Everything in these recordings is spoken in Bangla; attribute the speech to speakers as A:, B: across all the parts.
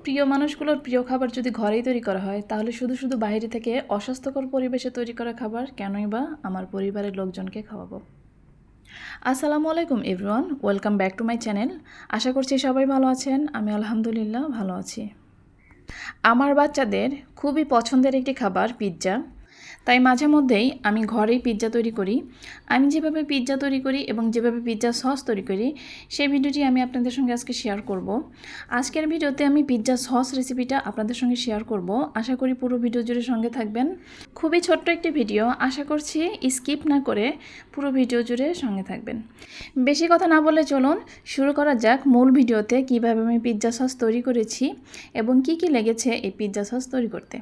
A: প্রিয় মানুষগুলোর প্রিয় খাবার যদি ঘরেই তৈরি করা হয়, তাহলে শুধু শুধু বাইরে থেকে অস্বাস্থ্যকর পরিবেশে তৈরি করা খাবার কেনই বা আমার পরিবারের লোকজনকে খাওয়াবো। আসসালামু আলাইকুম everyone, welcome back to my channel. আশা করছি সবাই ভালো আছেন, আমি আলহামদুলিল্লাহ ভালো আছি। আমার বাচ্চাদের খুবই পছন্দের একটি খাবার পিৎজা। তাই মাঝে মধ্যেই আমি ঘরেই পিৎজা তৈরি করি। আমি যেভাবে পিৎজা তৈরি করি এবং যেভাবে পিৎজা সস তৈরি করি, সেই ভিডিওটি আমি আপনাদের সঙ্গে আজকে শেয়ার করব। আজকের ভিডিওতে আমি পিৎজা সস রেসিপিটা আপনাদের সঙ্গে শেয়ার করব। আশা করি পুরো ভিডিও জুড়ে সঙ্গে থাকবেন। খুবই ছোট্ট একটি ভিডিও আশা করছি স্কিপ না করে পুরো ভিডিও জুড়ে সঙ্গে থাকবেন। বেশি কথা না বলে চলুন, শুরু করা যাক মূল ভিডিওতে কীভাবে আমি পিৎজা সস তৈরি করেছি এবং কি কি লেগেছে এই পিৎজা সস তৈরি করতে।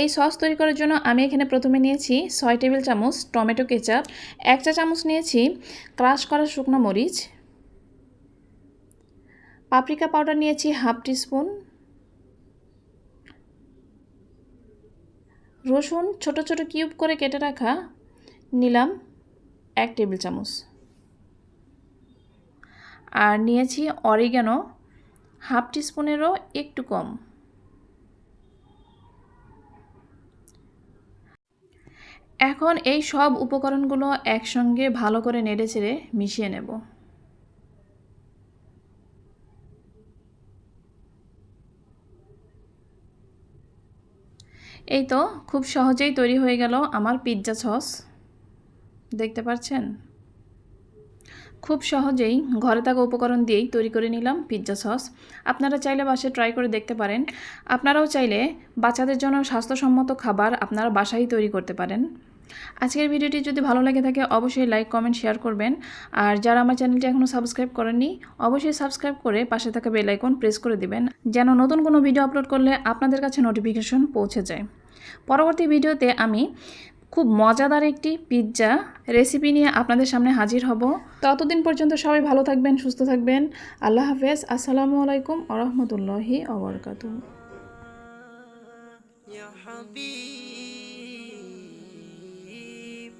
A: এই সস তৈরি করার জন্য আমি এখানে প্রথমে নিয়েছি ছয় টেবিল চামচ টমেটো কেচাপ, এক চা চামচ নিয়েছি ক্রাশ করা শুকনো মরিচ, পাপরিকা পাউডার নিয়েছি হাফ টিস্পুন, রসুন ছোট ছোট কিউব করে কেটে রাখা নিলাম এক টেবিল চামচ। আর নিয়েছি অরিগ্যানো হাফ টিস্পুনেরও একটু কম। এখন এই সব উপকরণগুলো একসঙ্গে ভালো করে নেড়ে চেড়ে মিশিয়ে নেব। এই তো খুব সহজেই তৈরি হয়ে গেল আমার পিৎজা সস। দেখতে পাচ্ছেন? খুব সহজেই ঘরে থাকা উপকরণ দিয়েই তৈরি করে নিলাম পিৎজা সস। আপনারা চাইলে বাসায় ট্রাই করে দেখতে পারেন। আপনারাও চাইলে বাচ্চাদের জন্য স্বাস্থ্যসম্মত খাবার আপনারা বাসায় তৈরি করতে পারেন। আজকের ভিডিওটি যদি ভালো লাগে থাকে, অবশ্যই লাইক কমেন্ট শেয়ার করবেন। আর যারা আমার চ্যানেলটি এখনও সাবস্ক্রাইব করেননি, অবশ্যই সাবস্ক্রাইব করে পাশে থাকা বেল আইকন প্রেস করে দিবেন, যেন নতুন কোনো ভিডিও আপলোড করলে আপনাদের কাছে নোটিফিকেশন পৌঁছে যায়। পরবর্তী ভিডিওতে আমি খুব মজাদার একটি পিৎজা রেসিপি নিয়ে আপনাদের সামনে হাজির হব। ততদিন পর্যন্ত সবাই ভালো থাকবেন, সুস্থ থাকবেন। আল্লাহ হাফেজ। আসসালামু আলাইকুম আরহামতুল্লাহি আবরকাত
B: يا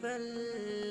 B: ¡Belle!